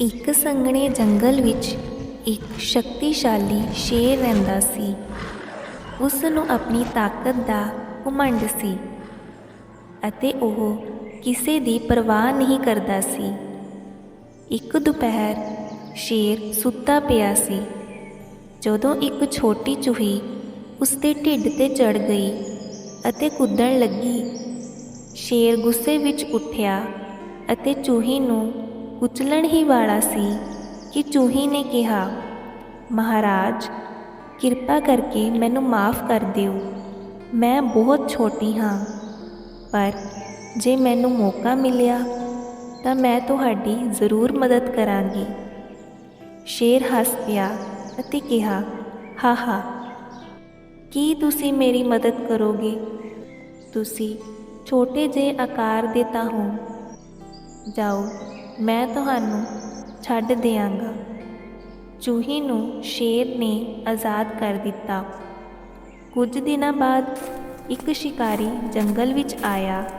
ਇੱਕ ਸੰਘਣੇ ਜੰਗਲ ਵਿੱਚ ਇੱਕ ਸ਼ਕਤੀਸ਼ਾਲੀ ਸ਼ੇਰ ਰਹਿੰਦਾ ਸੀ। ਉਸ ਨੂੰ ਆਪਣੀ ਤਾਕਤ ਦਾ ਘਮੰਡ ਸੀ ਅਤੇ ਉਹ ਕਿਸੇ ਦੀ ਪਰਵਾਹ ਨਹੀਂ ਕਰਦਾ ਸੀ। ਇੱਕ ਦੁਪਹਿਰ ਸ਼ੇਰ ਸੁੱਤਾ ਪਿਆ ਸੀ। ਜਦੋਂ ਇੱਕ ਛੋਟੀ ਚੂਹੀ ਉਸ ਦੇ ਢਿੱਡ ਤੇ ਚੜ ਗਈ ਅਤੇ ਕੁੱਦਣ ਲੱਗੀ, ਸ਼ੇਰ ਗੁੱਸੇ ਵਿੱਚ ਉੱਠਿਆ ਅਤੇ ਚੂਹੀ ਨੂੰ ਕੁਚਲਣ ਹੀ ਵਾਲਾ ਸੀ ਕਿ ਚੂਹੀ ਨੇ ਕਿਹਾ, ਮਹਾਰਾਜ, ਕਿਰਪਾ ਕਰਕੇ ਮੈਨੂੰ ਮਾਫ ਕਰ ਦਿਓ। ਮੈਂ ਬਹੁਤ ਛੋਟੀ ਹਾਂ, ਪਰ ਜੇ ਮੈਨੂੰ ਮੌਕਾ ਮਿਲਿਆ, ਤਾਂ ਮੈਂ ਤੁਹਾਡੀ ਜ਼ਰੂਰ ਮਦਦ ਕਰਾਂਗੀ। ਸ਼ੇਰ ਹੱਸ ਪਿਆ ਅਤੇ ਕਿਹਾ, ਹਾਹਾ, ਕੀ ਤੁਸੀਂ ਮੇਰੀ ਮਦਦ ਕਰੋਗੇ? ਤੁਸੀਂ ਛੋਟੇ ਜਿਹੇ ਆਕਾਰ ਦੇ ਤਾਂ ਹੋ। ਜਾਓ ਮੈਂ ਤੁਹਾਨੂੰ ਛੱਡ ਦਿਆਂਗਾ। ਚੂਹੀ ਨੂੰ ਸ਼ੇਰ ਨੇ ਆਜ਼ਾਦ ਕਰ ਦਿੱਤਾ। ਕੁਝ ਦਿਨਾਂ ਬਾਅਦ ਇੱਕ ਸ਼ਿਕਾਰੀ ਜੰਗਲ ਵਿੱਚ ਆਇਆ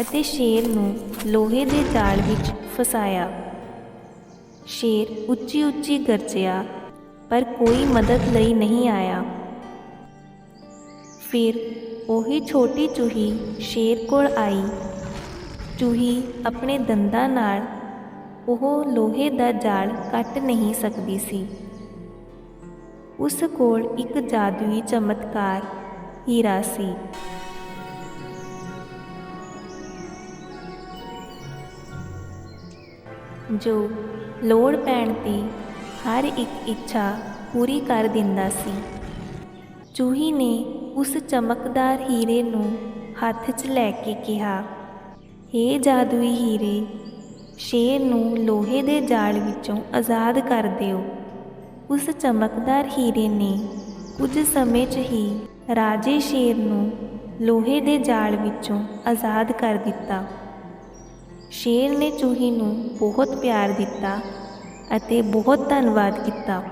ਅਤੇ ਸ਼ੇਰ ਨੂੰ ਲੋਹੇ ਦੇ ਜਾਲ ਵਿੱਚ ਫਸਾਇਆ। ਸ਼ੇਰ ਉੱਚੀ ਉੱਚੀ ਗਰਜਿਆ, ਪਰ ਕੋਈ ਮਦਦ ਲਈ ਨਹੀਂ ਆਇਆ। ਫਿਰ ਉਹੀ ਛੋਟੀ ਚੂਹੀ ਸ਼ੇਰ ਕੋਲ ਆਈ। ਚੂਹੀ ਆਪਣੇ ਦੰਦਾਂ ਨਾਲ ਉਹ ਲੋਹੇ ਦਾ ਜਾਲ ਕੱਟ ਨਹੀਂ ਸਕਦੀ ਸੀ। ਉਸ ਕੋਲ ਇੱਕ ਜਾਦੂਈ ਚਮਤਕਾਰ ਹੀਰਾ ਸੀ। ਜੋ ਲੋੜ ਪੈਣ ਤੇ ਹਰ ਇੱਕ ਇੱਛਾ ਪੂਰੀ ਕਰ ਦਿੰਦਾ ਸੀ। ਚੂਹੀ ਨੇ ਉਸ ਚਮਕਦਾਰ ਹੀਰੇ ਨੂੰ ਹੱਥ 'ਚ ਲੈ ਕੇ ਕਿਹਾ, ਹੇ ਜਾਦੂਈ ਹੀਰੇ ਸ਼ੇਰ ਨੂੰ ਲੋਹੇ ਦੇ ਜਾਲ ਵਿੱਚੋਂ ਆਜ਼ਾਦ ਕਰ ਦਿਓ। ਉਸ ਚਮਕਦਾਰ ਹੀਰੇ ਨੇ ਕੁਝ ਸਮੇਂ 'ਚ ਹੀ ਰਾਜੇ ਸ਼ੇਰ ਨੂੰ ਲੋਹੇ ਦੇ ਜਾਲ ਵਿੱਚੋਂ ਆਜ਼ਾਦ ਕਰ ਦਿੱਤਾ। ਸ਼ੇਰ ਨੇ ਚੂਹੀ ਨੂੰ ਬਹੁਤ ਪਿਆਰ ਦਿੱਤਾ ਅਤੇ ਬਹੁਤ ਧੰਨਵਾਦ ਕੀਤਾ।